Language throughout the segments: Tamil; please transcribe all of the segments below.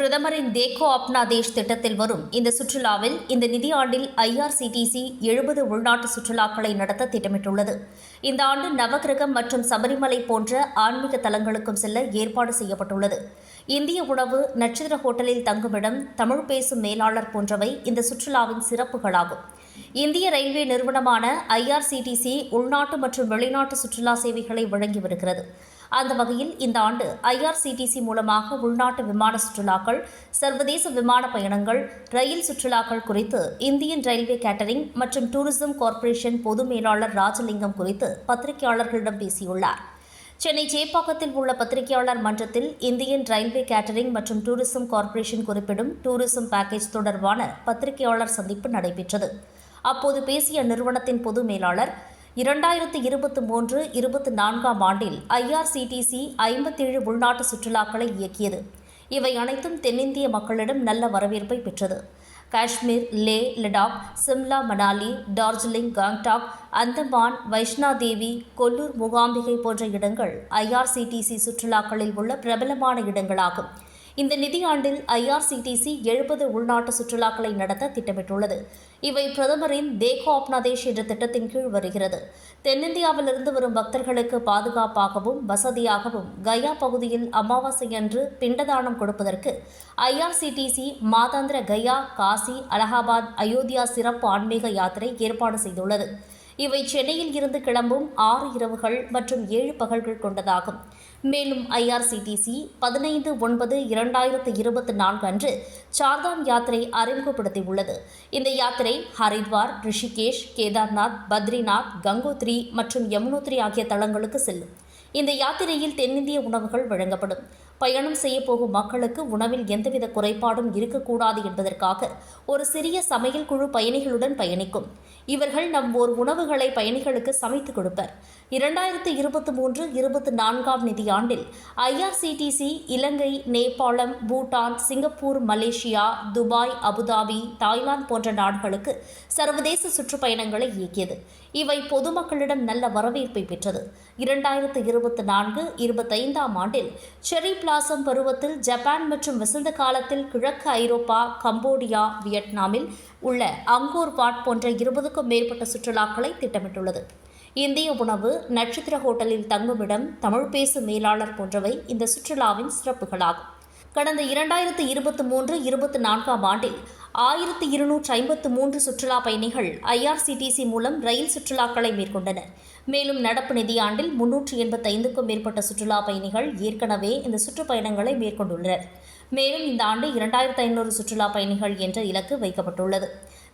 பிரதமரின் தேக்கோ அப்னா தேஷ் திட்டத்தில் வரும். இந்த சுற்றுலாவில் இந்த நிதியாண்டில் ஐஆர்சிடிசி எழுபது உள்நாட்டு சுற்றுலாக்களை நடத்த திட்டமிட்டுள்ளது. இந்த ஆண்டு நவகிரகம் மற்றும் சபரிமலை போன்ற ஆன்மீக தலங்களுக்கும் செல்ல ஏற்பாடு செய்யப்பட்டுள்ளது. இந்திய உணவு நட்சத்திர ஹோட்டலில் தங்குமிடம் தமிழ் பேசும் மேலாளர் போன்றவை இந்த சுற்றுலாவின் சிறப்புகளாகும். இந்திய ரயில்வே நிறுவனமான ஐஆர்சிடிசி உள்நாட்டு மற்றும் வெளிநாட்டு சுற்றுலா சேவைகளை வழங்கி வருகிறது. அந்த வகையில் இந்த ஆண்டு ஐஆர்சிடிசி மூலமாக உள்நாட்டு விமான சுற்றுலாக்கள் சர்வதேச விமான பயணங்கள் ரயில் சுற்றுலாக்கள் குறித்து இந்தியன் ரயில்வே கேட்டரிங் மற்றும் டூரிசம் கார்ப்பரேஷன் பொது மேலாளர் ராஜலிங்கம் குறித்து பத்திரிகையாளர்களிடம் பேசியுள்ளார். சென்னை சேப்பாக்கத்தில் உள்ள பத்திரிகையாளர் மன்றத்தில் இந்தியன் ரயில்வே கேட்டரிங் மற்றும் டூரிசம் கார்ப்பரேஷன் குறிப்பிடும் டூரிசம் பேக்கேஜ் தொடர்பான பத்திரிகையாளர் சந்திப்பு நடைபெற்றது. அப்போது பேசிய நிறுவனத்தின் பொது மேலாளர் இரண்டாயிரத்து இருபத்தி மூன்று இருபத்தி நான்காம் ஆண்டில் ஐஆர்சிடிசி ஐம்பத்தேழு உள்நாட்டு சுற்றுலாக்களை இயக்கியது. இவை அனைத்தும் தென்னிந்திய மக்களிடம் நல்ல வரவேற்பை பெற்றது. காஷ்மீர் லே லடாக் சிம்லா மணாலி டார்ஜிலிங் காங்டாக் அந்தமான் வைஷ்ணாதேவி கொல்லூர் மூகாம்பிகை போன்ற இடங்கள் ஐஆர்சிடிசி சுற்றுலாக்களில் உள்ள பிரபலமான இடங்களாகும். இந்த நிதியாண்டில் ஐஆர்சிடிசி எழுபது உள்நாட்டு சுற்றுலாக்களை நடத்த திட்டமிட்டுள்ளது. இவை பிரதமரின் தேகோ அப்னாதேஷ் என்ற திட்டத்தின் கீழ் வருகிறது. தென்னிந்தியாவிலிருந்து வரும் பக்தர்களுக்கு பாதுகாப்பாகவும் வசதியாகவும் கயா பகுதியில் அமாவாசை அன்று பிண்டதானம் கொடுப்பதற்கு ஐஆர்சிடிசி மாதாந்திர கயா காசி அலகாபாத் அயோத்தியா சிறப்பு ஆன்மீக யாத்திரை ஏற்பாடு செய்துள்ளது. இவை சென்னையில் இருந்து கிளம்பும் ஆறு இரவுகள் மற்றும் ஏழு பகல்கள் கொண்டதாகும். மேலும் ஐஆர்சிடிசி பதினைந்து ஒன்பது இரண்டாயிரத்து இருபத்தி நான்கு அன்று சார்தாம் யாத்திரை அறிமுகப்படுத்தியுள்ளது. இந்த யாத்திரை ஹரித்வார் ரிஷிகேஷ் கேதார்நாத் பத்ரிநாத் கங்கோத்ரி மற்றும் யமுனோத்ரி ஆகிய தளங்களுக்கு செல்லும். இந்த யாத்திரையில் தென்னிந்திய உணவுகள் வழங்கப்படும். பயணம் செய்ய போகும் மக்களுக்கு உணவில் எந்தவித குறைபாடும் இருக்கக்கூடாது என்பதற்காக ஒரு சிறிய சமையல் குழு பயணிகளுடன் பயணிக்கும். இவர்கள் நம் ஓர் உணவுகளை பயணிகளுக்கு சமைத்து கொடுப்பர். இரண்டாயிரத்து இருபத்தி மூன்று இருபத்தி நான்காம் நிதியாண்டில் IRCTC Ilangai Nepal Bhutan Singapore Malaysia Dubai Abu Dhabi Thailand போன்ற நாடுகளுக்கு சர்வதேச சுற்றுப்பயணங்களை இயக்கியது. இவை பொதுமக்களிடம் நல்ல வரவேற்பை பெற்றது. இரண்டாயிரத்து இருபத்தி நான்கு இருபத்தைந்தாம் ஆண்டில் செரி பிளாசம் பருவத்தில் ஜப்பான் மற்றும் வசந்த காலத்தில் கிழக்கு ஐரோப்பா கம்போடியா வியட்நாமில் உள்ள அங்கோர் வாட் போன்ற இருபதுக்கும் மேற்பட்ட சுற்றுலாக்களை திட்டமிட்டுள்ளது. இந்திய உணவு நட்சத்திர ஹோட்டலில் தங்குமிடம் தமிழ் பேசும் மேலாளர் போன்றவை இந்த சுற்றுலாவின் சிறப்புகளாகும். கடந்த இரண்டாயிரத்து இருபத்தி மூன்று இருபத்தி நான்காம் ஆண்டில் ஆயிரத்தி இருநூற்று ஐம்பத்து மூன்று சுற்றுலா பயணிகள் ஐஆர்சிடிசி மூலம் ரயில் சுற்றுலாக்களை மேற்கொண்டனர். மேலும் நடப்பு நிதியாண்டில் முன்னூற்று எண்பத்தைந்துக்கும் மேற்பட்ட சுற்றுலா பயணிகள் ஏற்கனவே இந்த சுற்றுப்பயணங்களை மேற்கொண்டுள்ளனர். மேலும் இந்த ஆண்டு இரண்டாயிரத்து ஐநூறு சுற்றுலா பயணிகள் என்ற இலக்கு வைக்கப்பட்டுள்ளது.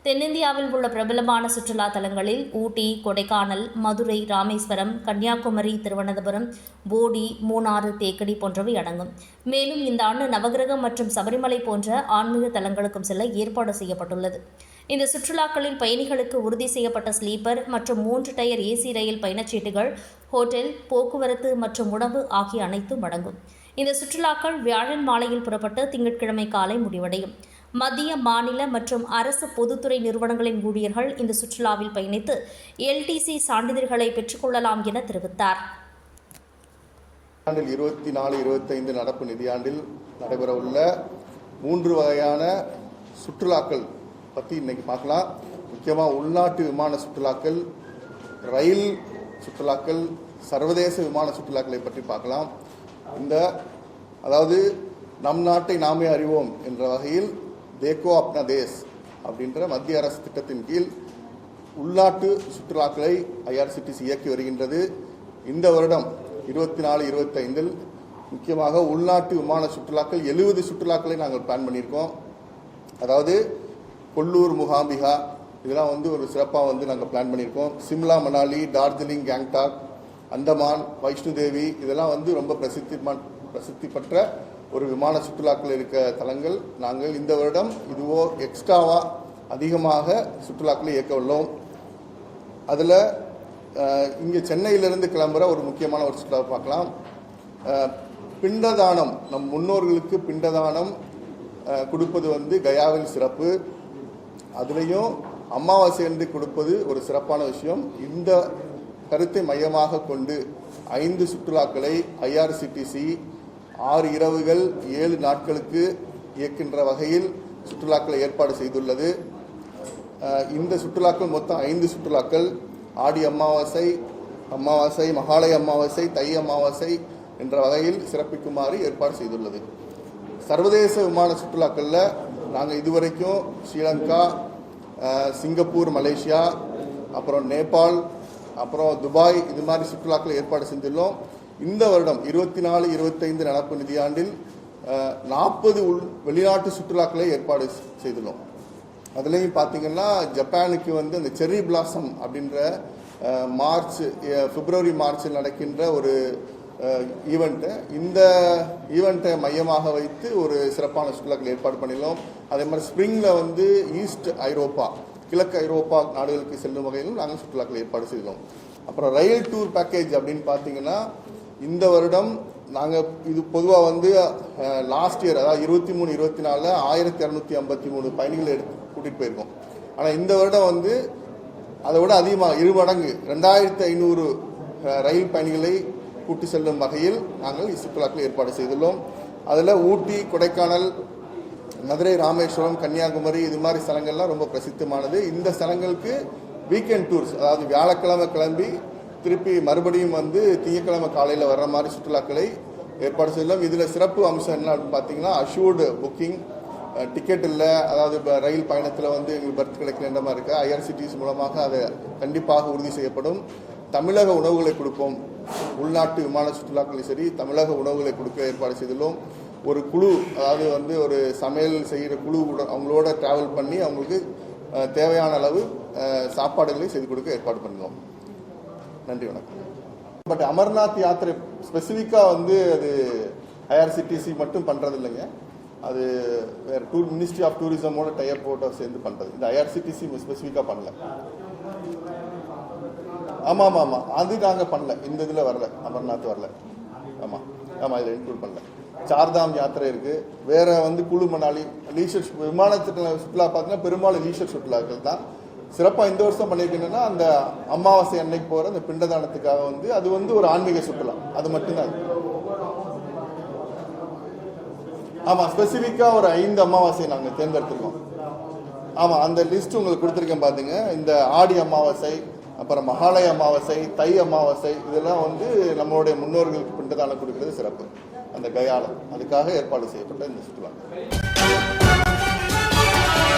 தென்னிந்தியாவில் உள்ள பிரபலமான சுற்றுலா தலங்களில் ஊட்டி கொடைக்கானல் மதுரை ராமேஸ்வரம் கன்னியாகுமரி திருவனந்தபுரம் போடி மூணாறு தேக்கடி போன்றவை அடங்கும். மேலும் இந்த ஆண்டு நவகிரகம் மற்றும் சபரிமலை போன்ற ஆன்மீக தலங்களுக்கும் செல்ல ஏற்பாடு செய்யப்பட்டுள்ளது. இந்த சுற்றுலாக்களில் பயணிகளுக்கு உறுதி செய்யப்பட்ட ஸ்லீப்பர் மற்றும் மூன்று டயர் ஏசி ரயில் பயணச்சீட்டுகள் ஹோட்டல் போக்குவரத்து மற்றும் உணவு ஆகிய அனைத்தும் அடங்கும். இந்த சுற்றுலாக்கள் வியாழன் மாலையில் புறப்பட்டு திங்கட்கிழமை காலை முடிவடையும். மத்திய மாநில மற்றும் அரசு பொதுத்துறை நிறுவனங்களின் ஊழியர்கள் இந்த சுற்றுலாவில் பயணித்து எல்டிசி சான்றிதழ்களை பெற்றுக்கொள்ளலாம் என தெரிவித்தார். ஆண்டில் இருபத்தி நாலு இருபத்தைந்து நடப்பு நிதியாண்டில் நடைபெறவுள்ள மூன்று வகையான சுற்றுலாக்கள் பற்றி இன்றைக்கி பார்க்கலாம். முக்கியமாக உள்நாட்டு விமான சுற்றுலாக்கள் ரயில் சுற்றுலாக்கள் சர்வதேச விமான சுற்றுலாக்களை பற்றி பார்க்கலாம். இந்த அதாவது நம் நாட்டை நாமே அறிவோம் என்ற வகையில் தேக்கோ அப்னா தேஸ் அப்படின்ற மத்திய அரசு திட்டத்தின் கீழ் உள்நாட்டு சுற்றுலாக்களை ஐஆர்சிடிசி இயக்கி வருகின்றது. இந்த வருடம் இருபத்தி நாலு இருபத்தைந்தில் முக்கியமாக உள்நாட்டு விமான சுற்றுலாக்கள் எழுபது சுற்றுலாக்களை நாங்கள் பிளான் பண்ணியிருக்கோம். அதாவது கொல்லூர் முகாம்பிகா இதெல்லாம் வந்து ஒரு சிறப்பாக வந்து நாங்கள் பிளான் பண்ணியிருக்கோம். சிம்லா மணாலி டார்ஜிலிங் கேங்டாக் அந்தமான் வைஷ்ணு தேவி இதெல்லாம் வந்து ரொம்ப பிரசித்தி பிரசித்தி பெற்ற ஒரு விமான சுற்றுலாக்கள் இருக்க தலங்கள். நாங்கள் இந்த வருடம் இதுவோ எக்ஸ்ட்ராவாக அதிகமாக சுற்றுலாக்களை இயக்க உள்ளோம். அதில் இங்கே சென்னையிலிருந்து கிளம்புற ஒரு முக்கியமான ஒரு சுற்றுலா பார்க்கலாம். பிண்டதானம் நம் முன்னோர்களுக்கு பிண்டதானம் கொடுப்பது வந்து கயாவில் சிறப்பு. அதுலேயும் அமாவாசை கொடுப்பது ஒரு சிறப்பான விஷயம். இந்த கருத்தை மையமாக கொண்டு ஐந்து சுற்றுலாக்களை ஐஆர்சிடிசி ஆறு இரவுகள் ஏழு நாட்களுக்கு இயக்கின்ற வகையில் சுற்றுலாக்களை ஏற்பாடு செய்துள்ளது. இந்த சுற்றுலாக்கள் மொத்தம் ஐந்து சுற்றுலாக்கள். ஆடி அமாவாசை அமாவாசை மகாலய அமாவாசை தை அமாவாசை என்ற வகையில் சிறப்பிக்குமாறு ஏற்பாடு செய்துள்ளது. சர்வதேச விமான சுற்றுலாக்களில் நாங்கள் இதுவரைக்கும் ஸ்ரீலங்கா சிங்கப்பூர் மலேசியா அப்புறம் நேபாள் அப்புறம் துபாய் இது மாதிரி சுற்றுலாக்களை ஏற்பாடு செஞ்சுள்ளோம். இந்த வருடம் இருபத்தி நாலு இருபத்தைந்து நடப்பு நிதியாண்டில் நாற்பது உள் வெளிநாட்டு சுற்றுலாக்களை ஏற்பாடு செய்துள்ளோம். அதுலேயும் பார்த்தீங்கன்னா ஜப்பானுக்கு வந்து அந்த செர்ரி பிளாசம் அப்படின்ற மார்ச் பிப்ரவரி மார்ச்சில் நடக்கின்ற ஒரு ஈவெண்ட்டு இந்த ஈவெண்ட்டை மையமாக வைத்து ஒரு சிறப்பான சுற்றுலாக்கள் ஏற்பாடு பண்ணிடலாம் அதே மாதிரி ஸ்ப்ரிங்கில் வந்து ஈஸ்ட் ஐரோப்பா கிழக்கு ஐரோப்பா நாடுகளுக்கு செல்லும் வகையிலும் நாங்கள் சுற்றுலாக்கள் ஏற்பாடு செய்தோம் அப்புறம் ரயில் டூர் பேக்கேஜ் அப்படின்னு பார்த்தீங்கன்னா இந்த வருடம் நாங்கள் இது பொதுவாக வந்து லாஸ்ட் இயர் அதாவது இருபத்தி மூணு இருபத்தி நாலில் ஆயிரத்தி இரநூத்தி ஐம்பத்தி மூணு பயணிகளை எடுத்து கூட்டிகிட்டு போயிருக்கோம். ஆனால் இந்த வருடம் வந்து அதை விட அதிகமாக இரு மடங்கு ரெண்டாயிரத்தி ஐநூறு ரயில் பயணிகளை கூட்டி செல்லும் வகையில் நாங்கள் சுற்றுலாக்கள் ஏற்பாடு செய்துள்ளோம். அதில் ஊட்டி கொடைக்கானல் மதுரை ராமேஸ்வரம் கன்னியாகுமரி இது மாதிரி ஸ்தலங்கள்லாம் ரொம்ப பிரசித்தமானது. இந்த ஸ்தலங்களுக்கு வீக்கெண்ட் டூர்ஸ் அதாவது வியாழக்கிழமை கிளம்பி திருப்பி மறுபடியும் வந்து திங்கக்கிழமை காலையில் வர்ற மாதிரி சுற்றுலாக்களை ஏற்பாடு செய்யலாம் இதில் சிறப்பு அம்சம் என்ன அப்படின்னு பார்த்தீங்கன்னா அஷூர்டு புக்கிங் டிக்கெட் இல்லை அதாவது இப்போ ரயில் பயணத்தில் வந்து எங்களுக்கு பர்த் கிடைக்கலன்ற மாதிரி இருக்குது ஐஆர்சிடிஸ் மூலமாக அதை கண்டிப்பாக உறுதி செய்யப்படும். தமிழக உணவுகளை கொடுப்போம். உள்நாட்டு விமான சுற்றுலாக்களும் சரி தமிழக உணவுகளை கொடுக்க ஏற்பாடு செய்துள்ளோம். ஒரு குழு அதாவது வந்து ஒரு சமையல் செய்கிற குழு அவங்களோட ட்ராவல் பண்ணி அவங்களுக்கு தேவையான அளவு சாப்பாடுகளை செய்து கொடுக்க ஏற்பாடு பண்ணுவோம் நன்றி வணக்கம். பட் அமர்நாத் யாத்திரை ஸ்பெசிஃபிக்காக வந்து அது ஐஆர்சிடிசி மட்டும் பண்ணுறது இல்லைங்க அது வேறு டூர் மினிஸ்ட்ரி ஆஃப் டூரிசமோட டைப் போட்டோ சேர்ந்து பண்ணுறது இந்த ஐஆர்சிடிசி ஸ்பெசிஃபிக்காக பண்ணல ஆமாம் ஆமாம் ஆமாம் அது நாங்கள் பண்ணல. இந்த இதில் வரல. அமர்நாத் வரல. ஆமாம் ஆமாம் இதில் இன்க்ளூட் பண்ணல. சார்தாம் யாத்திரை இருக்குது வேற வந்து குழு மணாலி லீஷர் விமானத்துல சுற்றுலா பார்த்தீங்கன்னா பெரும்பாலும் லீஷர் சுற்றுலாக்கள் தான். சிறப்பாக இந்த வருஷம் பண்ணியிருக்கீங்கன்னா அந்த அமாவாசை அன்னைக்கு போகிற அந்த பிண்டதானத்துக்காக வந்து அது வந்து ஒரு ஆன்மீக சுற்றுலா. அது மட்டும்தான். ஆமாம் ஸ்பெசிஃபிக்காக ஒரு ஐந்து அமாவாசையை நாங்கள் தேர்ந்தெடுத்துருக்கோம். ஆமாம் அந்த லிஸ்ட் உங்களுக்கு கொடுத்துருக்கேன் பார்த்துங்க இந்த ஆடி அமாவாசை அப்புறம் மகாலய அமாவாசை தை அமாவாசை இதெல்லாம் வந்து நம்மளுடைய முன்னோர்களுக்கு பிண்டதானம் கொடுக்கறது சிறப்பு. அந்த கயாலம் அதுக்காக ஏற்பாடு செய்யப்பட்ட இந்த சுற்றுலா.